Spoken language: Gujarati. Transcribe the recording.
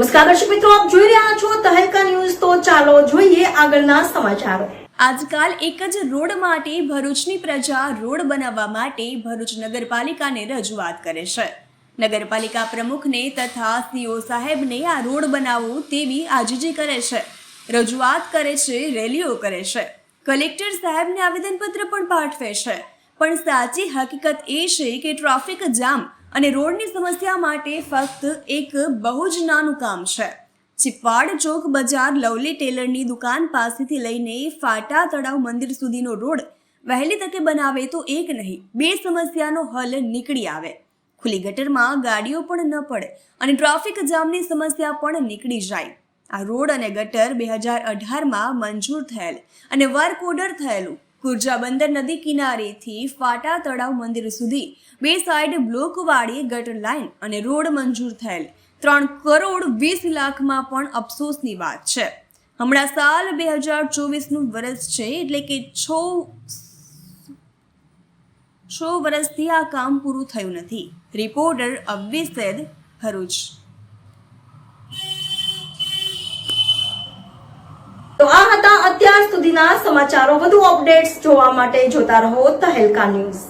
નમસ્કાર દર્શક મિત્રો, આપ જોઈ રહ્યા છો તહેલકા ન્યૂઝ. તો ચાલો જોઈએ આગળના સમાચારો. આજકાલ એક જ રોડ માટે ભરૂચની પ્રજા રોડ બનાવવા માટે ભરૂચ નગરપાલિકાને રજૂઆત કરે છે. નગરપાલિકા પ્રમુખને તથા સીઓ સાહેબને આ રોડ બનાવવો તેવી આજીજી કરે છે. રજૂઆત કરે છે, રેલીઓ કરે છે. કલેક્ટર સાહેબને આવેદનપત્ર પણ પાઠવે છે. પણ સાચી હકીકત એ છે કે ટ્રાફિક જામ અને રોડની સમસ્યા માટે ફક્ત એક બહુ જ નાનું કામ છે. ચિપવાડ ચોક બજાર લવલી ટેલરની દુકાન પાસેથી લઈને ફાટા તળાવ મંદિર સુધીનો રોડ વહેલી તકે બનાવે તો એક નહીં, બે સમસ્યાનો હલ નીકળી આવે. ખુલ્લી ગટરમાં ગાડીઓ પણ ન પડે અને ટ્રાફિક જામની સમસ્યા પણ નીકળી જાય. આ રોડ અને ગટર બે હજાર અઢારમાં મંજૂર થયેલ અને વર્ક ઓર્ડર થયેલું. કુરજા બંદર નદી કિનારેથી ફાટા તળાવ મંદિર સુધી બે સાઈડ બ્લોકવાળી ગટર લાઇન અને રોડ મંજૂર થયેલ. ત્રણ કરોડ વીસ લાખમાં પણ અફસોસની વાત છે. હમણાં સાલ બે હજાર ચોવીસનું વર્ષ છે એટલે કે છ છ વર્ષથી આ કામ પૂરું થયું નથી. રિપોર્ટર અબ્બી સૈદ ભરૂચ તો આ હતા અત્યાર સુધીના સમાચારો વધુ અપડેટ્સ જોવા માટે જોતા રહો તહેલકા ન્યૂઝ.